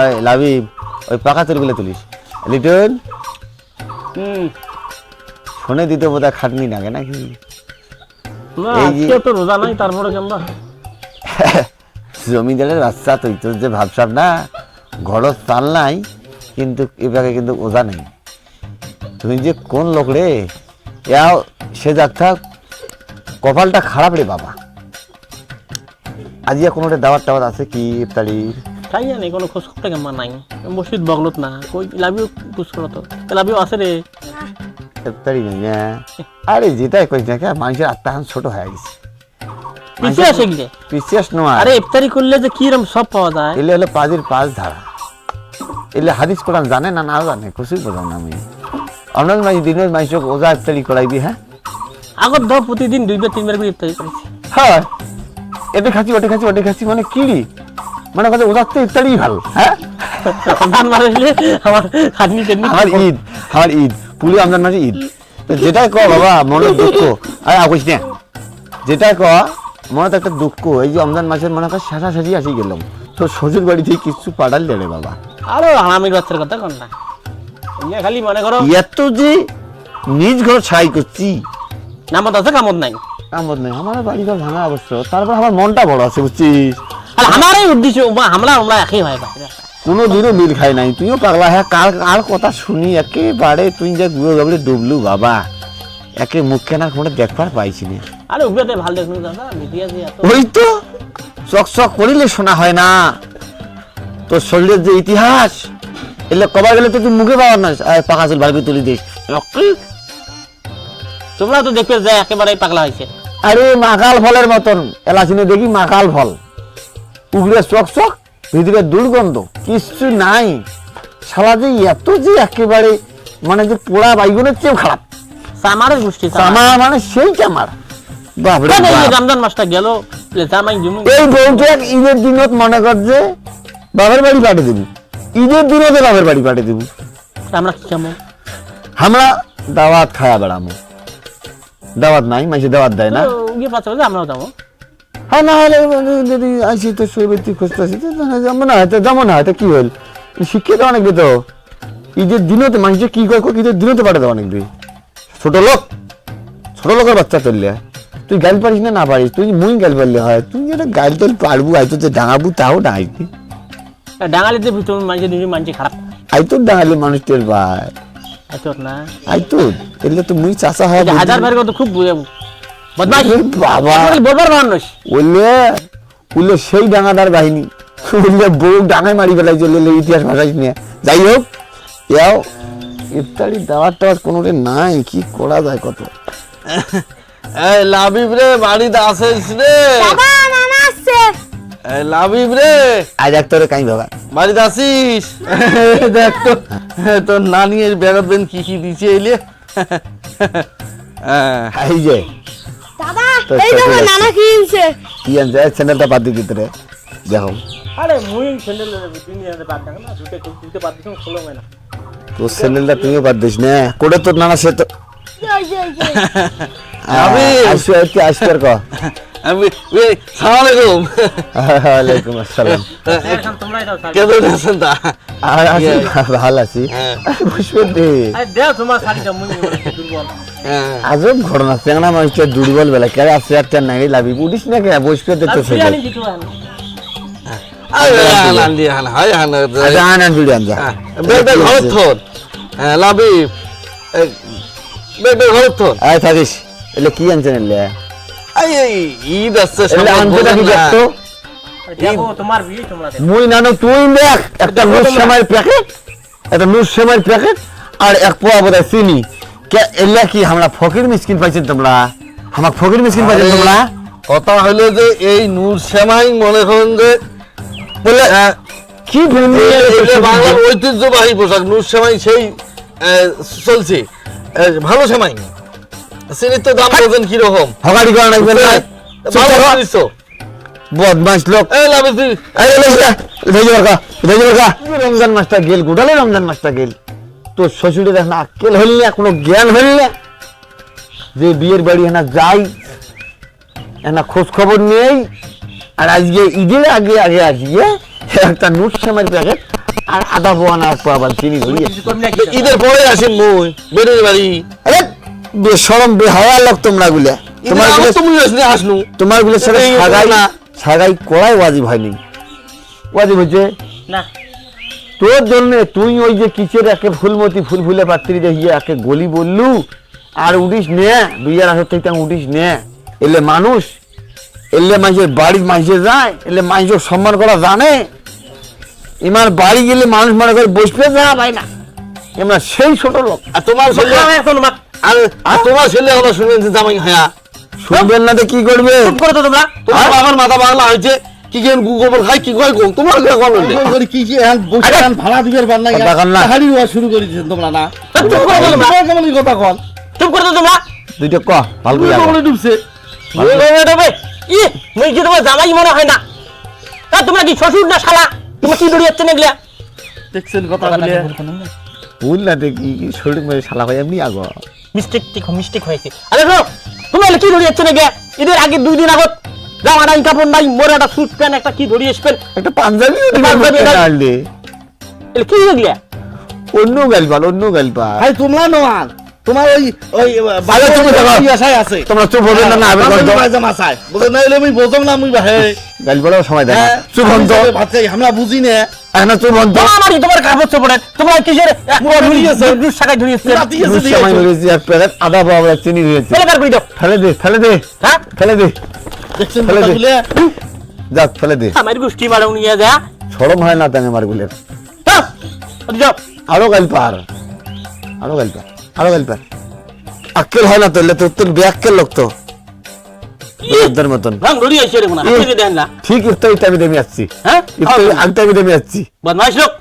এই ওই পাকা চুলগুলো তুলিস। লিটন শুনে দিতে বোধ হয় খাটনি লাগে নাকি? তো রোজা নাই তারপরে জমিদারের বাচ্চা তুই তোর যে ভাবসাব না ঘর চাল নাই কিন্তু এবারে কিন্তু ওজা নেই। তুই যে কোন লোক রে? ইয়াও সে যাত্রা কপালটা খারাপ রে বাবা। আজ কোনো দাওয়াত টাওয়াত আছে কি ইফতারির? তাই জানি কোনো খোঁজ খবর কেমন নাই? মসজিদ বগলত না কই লাভিও খোঁজ করো তো। লাভিও আছে রে। ইফতারি নেই হ্যাঁ। আরে যেটাই কইস না মানুষের আত্মাহান ছোট হয়ে গেছে। আসে গিয়ে? বিশ্বাস নয় আরে ইফতারি করলে যে কিরম সব পাওয়া যায়? এলে হলো পাঁচের পাঁচ ধারা। এলে হাদিস কোরআন জানে না না জানে কিছুই বোঝাও না আমি। অনল মাই দিনের মাইসক ওজা ইফতারি করাইবি হ্যাঁ? আগত ধর প্রতিদিন দুইবার তিনবার করে ইফতারি করেছি হ্যাঁ। খাচ্ছি ওটে খাচ্ছি ওটে খাচ্ছি মানে কিড়ি মানে কথা ওজার তো ইফতারি ভালো হ্যাঁ? রমজান মাস আসলে আমার খাটনি টেটনি আমার ঈদ আমার ঈদ পুলি রমজান মাসে ঈদ। তো যেটাই ক বাবা মনে দুঃখ। আরে আগুস না যেটাই ক মনে তো একটা দুঃখ। এই যে রমজান মাসের মনে কর সাজা সাজি আসি গেলাম। তো শ্বশুর বাড়ি থেকে কিছু পাঠাল রে বাবা। আরও হারামির বাচ্চার কথা কন না। ইয়ে খালি মনে করো এত যে নিজ ঘর ছাই করছি। নামত আছে কামত নাই। কামত নাই। আমার বাড়ি ঘর ভাঙা অবশ্য। তারপর আমার মনটা বড় আছে বুঝছিস? আর আমারই উদ্দেশ্য আমরা একই হয় ভাই। কোনো দিনও মিল খাই নাই। তুইও পাগলা হ্যাঁ কার আর কথা শুনি? একেবারে তুই যে গুঁড়ো গাবলে ডুবলু বাবা। একে মুখে কোনো দেখবার পাইছি না আরে ভালো দেখুন দাদা মিডিয়া যে এত ওই তো চক চক করিলে শোনা হয় না। তোর শরীরের যে ইতিহাস এলে কবার গেলে তো তুই মুখে পাওয়ার না। পাকা চুল তুলি দিস। তোমরা তো দেখতে যায় একেবারে পাগলা হয়েছে আরে মাকাল ফলের মতন। এলাচিনে দেখি মাকাল ফল। উগলে চক চক ভিতরে দুর্গন্ধ কিচ্ছু নাই। শালা যে এত যে একেবারে মানে যে পোড়া বাইগুনের চেয়েও খারাপ। সামারের গোষ্ঠী মানে সেই। রমজান মাসটা গেল এই ঈদের দিনত মনে কর যে বাপের বাড়ি পাঠিয়ে দেবো। ঈদের দিনতে বাপের বাড়ি পাঠিয়ে দেবো। আমরা কি আমরা দাওয়াত বেড়ামো। দাওয়াত নাই মাসে দাওয়াত দেয় না। আমরাও যাব। হ্যাঁ না হলে যদি আসি তো শৈবতী খুঁজতে আসি তো যাব না হয়তো যাব না হয়তো কি হল? শিক্ষিত অনেক তো ঈদের দিনতে মানুষের কি করে ঈদের দিনতে পাঠাতে অনেক দুই ছোট লোক ছোট লোকের বাচ্চা চললে। তুই গাল পারিস না না পারিস তুই মুই গাল পারলে হয়। তুই যেটা গাল তোল পারব হয়তো যে ডাঙাবু তাও ডাঙাইতি ডাঙালিতে ভিতর মানুষের নিজের মানুষ খারাপ। আই তোর ডাঙালে মানুষ টের পায় আচ্ছা না। আই তো এলে তো মুই চাষা হয় হাজার ভাইয়ের কথা খুব বুঝে বাবা। বলবার মানুষ। বললে বললে সেই ডাঙাদার বাহিনী। বললে বউ ডাঙায় মারি বেলায় চলে ইতিহাস ভাষাই নিয়ে যাই হোক এও ইফতারি দাওয়াত টাওয়াত কোনোটা নাই কি করা যায় কত? এই লাবিব রে বাড়িতে আসিস রে। বাবা নানা আসছে। এই লাবিব রে। আজ এক তোরে কাই বাবা। বাড়িতে আসিস দেখ তো তোর নানি এর বেড়াত বেন কি কি দিছে এলে। হ্যাঁ। এই যে দাদা তো এই দেখো নানা কি আনছে কি আনছে চ্যানেলটা বাদ দিয়ে দিতে রে। দেখো। আরে মুই স্যান্ডেল তিনি বাদ দেখ না দুটো দুটো বাদ দিছো খোলো না। তোর চ্যানেলটা তুমিও বাদ দিস না। কোটে তোর নানা সে তো। আমি আসবে কি আসবে ক। আমি সালাম আলাইকুম ওয়ালাইকুম আসসালাম এখন তোমরাই দাও। কেমন আছেন তা? আর আছি ভালো আছি। হ্যাঁ। দে আরে দেও তোমার শাড়িটা মুই দুর্বল। হ্যাঁ। আজব ঘটনা চেংনা মানুষটা দুর্বল বেলা কে আছে একটা নাই লাভি উঠিস না কে বসবে দেখতে আর বিরিয়ানি দিতে হয় না। আরে হান হান দি হান হাই হান আচ্ছা ভিডিও আনজা। বেবে ঘর থর হ্যাঁ এই, বেবে ঘর থর আয় থাকিস। এলে কি আনছেন এলে? ঈদ আসছে এলে সবাই আনছে বোঝেন নাকি না। দেখতো আরে দেখো তোমার বিয়ে তোমরা দেখো মুই নানো তুই দেখ একটা নুস সেমাইয়ের প্যাকেট একটা নুস সেমাইয়ের প্যাকেট আর এক পোয়া বোধহয় চিনি। এলে কি আমরা ফকির মিসকিন পাইছেন তোমরা? আমার ফকির মিসকিন পাইছেন তোমরা? কথা হলো যে এই নূর শ্যামাই মনে করেন যে বলে কি ফিল্ম এই- এই যে বাংলার ঐতিহ্যবাহী পোশাক নূর শ্যামাই সেই আহ, চলছে। ভালো শ্যামাই। চিনির তো দাম বোঝেন কীরকম হগাড়ি করা নাকবে না ভালো বদমাস লোক এই লাবিব তুই আরে লে যা ধরে বরকা ধরে বরকা রমজান মাসটা গেল গোটালে রমজান মাসটা গেল তোর শ্বশুরে দেখ না আক্কেল হইল না কোনো জ্ঞান হইল না যে বিয়ের বাড়ি না যাই না খোঁজ খবর নেই আর আজকে ঈদের আগে আগে আসিয়ে একটা নুট সেমাই প্যাকেট আর আধা বোয়ানা পাবার চিনি ধরিয়ে ঈদের পরে আসেন মুই বেড়ে বাড়ি আরে বেহায়া লোক তোমরা গুলা। তোমার তোমারগুলো সাগাই না। সাগাই করাই ওয়াজিব হয়নি। ওয়াজিব না। তোর জন্য তুই ওই যে কিচের একে ফুলমতি ফুল ফুলে পাত্রি দেখিয়ে একে গলি বললু আর উঠিস নে বিয়ার আসর থেকে উঠিস নে। এলে মানুষ এলে মানুষের বাড়ির মানুষে যায় এলে মানুষের সম্মান করা জানে। এমার বাড়ি গেলে মানুষ মনে করে বসবে যা ভাই না। এমন সেই ছোট লোক। আর তোমার এখন আর আর তোমার ছেলে আমরা শুনবেন যে জামাই হ্যাঁ। শুনবেন না তো কি করবে? চুপ করে তো তোমরা। তোমার বাবার মাথা বাংলা হয়েছে কি কেন গোবর খাই কি কয় গো তোমার কে কোন করে কি কি এখন বসে এখন ভাড়া দিবার পার নাই হাড়ি হওয়া শুরু করে দিয়েছেন তোমরা না। চুপ করে তোমরা। কেমন কথা কন? চুপ করে তো তোমরা। দুইটা ক ভালো করে তুমি ডুবছে। ওই ওই ওই ওই, ই মুই কি তোমার জামাই মনে হয় না? তা তোমরা কি শ্বশুর না শালা? তোমরা কি দড়ি যাচ্ছে না এগুলা দেখছেন কথা বলে। ভুল না দেখি কি শরীর মেরে শালা ভাই এমনি আগো। মিস্টেক ঠিক মিস্টেক হয়েছে। আরে শোনো তুমি কি দড়ি যাচ্ছে না গে এদের আগে দুই দিন আগত জামা নাই কাপড় নাই মোরে একটা স্যুট প্যান্ট একটা কি ধরিয়ে আসবেন? একটা পাঞ্জাবি পাঞ্জাবি। আনলে কি হয়ে এগুলা অন্য গালপাল অন্য গালপাল ভাই তোমরা নোয়ান তোমার ওই ওই আরে। আশায় আছে। তোমরা চুপ হবে না না আমি আমার চাই বলে না আমি বোঝম না আমি হে। গালপালের সময় দেয় না হ্যাঁ চুপ হন তো। ভাত আমরা বুঝি না। এখন চুপ হন তো। তোমার আমারই তোমার কাপড় চোপড়ের তোমরা কিসের? ধরিয়েছে। দুধ শাখায় ধরিয়েছে রাতি এসে দুধ হয়েছে এক প্যাকেট আদা পাওয়া চিনি হয়েছে ফেলে বের করে দাও। ফেলে দে ফেলে দে হ্যাঁ? ফেলে দে। দেখছেন ফেলে দে। যাক ফেলে দে। আমার মারাও নিয়ে যা। সরম হয় না তাই আমার গুলের হ্যাঁ ওদিকে যাও। আরও আরও গালপার আরও গালপার আক্কেল হয় না তো এলে তোর তোর ব্যাক্কেল লোক তো। বেয়াদ্দার মতন। ভাঙ দড়ি আসছে রে মনে হয়। দেন না? ঠিক ইফতারি টাইমে দেমে যাচ্ছি হ্যাঁ? ইফতারি আগ টাইমে দেমে যাচ্ছি বদমাইশ লোক।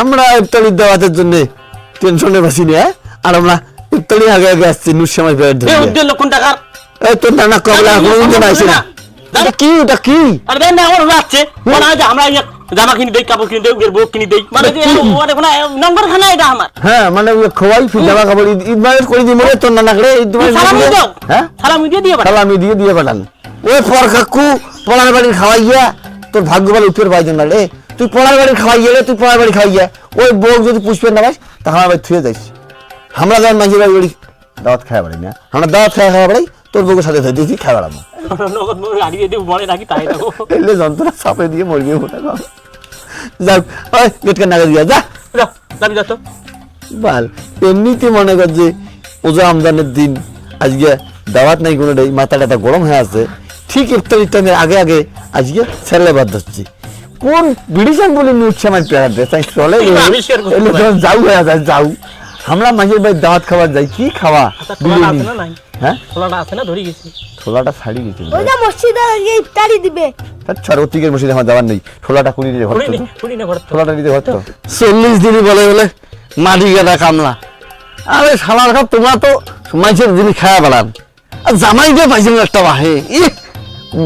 আমরা ইফতারি দাওয়াতের জন্য টেনশনে বাসি না আর আমরা ইফতারি আগে আগে আসছি নুর সময় এই ধরে উদ্যোগ লক্ষণ টাকার এই তোর নানা কবলা কোনদিন আইছে না। কি ওটা কি? আর দেন না আমার যাচ্ছে মনে হয় যে আমরা জামা কিনে দেই কাপড় কিনে দেই ওদের বউ কিনে দেই। মানে যে ওর কোনো নম্বর খানা এটা আমার। হ্যাঁ মানে ওই খোয়াই ফি জামা কাপড় ঈদ- ঈদ করে দিই মনে তোর নানা করে ঈদ সালামি দিয়ে- দাও হ্যাঁ সালামি দিয়ে দিয়ে পাঠাও। সালামি দিয়ে দিয়ে পাঠান ওই পর কাকু পড়ার বাড়ি খাওয়াই গিয়া। তোর ভাগ্য ভালো উত্তর পাইজন না রে তুই পড়ার বাড়ি খাওয়াই গেলে তুই পড়ার বাড়ি খাওয়াই গিয়া। ওই বউ যদি পুষ্পের না পাস তাহলে আমার থুয়ে যাইস আমরা যখন মাঝে বাড়ি বাড়ি দাওয়াত খাওয়া পারি না। আমরা দাওয়াত খাওয়া খাওয়া পারি তোর বউকে সাথে সাথে দিয়েছি খাওয়া বেড়াবো। নগদ মোর গাড়ি দিয়ে দিব তাই থাকো এলে যন্ত্রণা চাপে দিয়ে মরবি যাক ওই দিয়া যা যাও যাবি যা। তো বাল এমনিতে মনে কর যে ওজা আমদানের দিন আজকে দাওয়াত নাই কোনো নেই মাথা টাথা গরম হয়ে আছে। ঠিক ইফতার ইফতারের আগে আগে আজকে ছেলে বাদ ধরছি। কোন বিড়িশান বলে নিউজ আমার পেয়ার দেয়? তাই চলে যাও হয়ে যায় যাও। আমরা মাঝে ভাই দাওয়াত খাবার যাই কি খাওয়া? আচ্ছা বিরিয়ানি। হ্যাঁ? ছোলাটা আছে না ধরে গেছি। ছোলাটা ছাড়ি গেছে ওই যে মসজিদে গিয়ে ইফতারি দিবে। আচ্ছা রতিকের মসজিদে আমার যাওয়ার নেই। ছোলাটা কুড়ি দিলে ঘর ঘর ছোলাটা দিতে ঘর তো চল্লিশ দিনই বলে বলে মাটি কাটা কামলা। আরে শালার ঘর তোমরা তো মাইসের জিনিস খাওয়া বেড়ান। আর জামাই দিয়ে পাইছেন একটা বাহে ই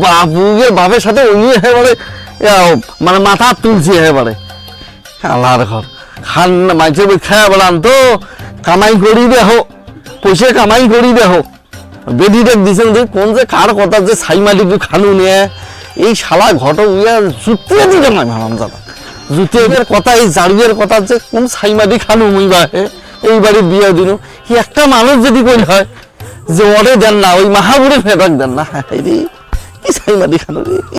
বাবুয়ের বাপের সাথে ওই হয়ে বলে মানে মাথা তুলছি হয়ে বলে আল্লাহর ঘর। খান বই খাওয়া বেড়ান তো, কামাই করি দেহ পয়সা কামাই করি দেহ। বেদিটা দিছেন যে, কোন যে কার কথা যে ছাই মাটি খানু নিয়ে। এই শালা ঘট উইয়া জুতিয়ে দিলে না ভাবলাম দাদা জুতিয়ের কথা, এই জাড়ুয়ের কথা যে কোন ছাই মাটি খানু মুই বাহে এই বাড়ি বিয়ে দিন। একটা মানুষ যদি কই হয়, যে ওরে দেন না, ওই মাহাবুরে ফেরত দেন না। এই কি ছাই মাটি খানু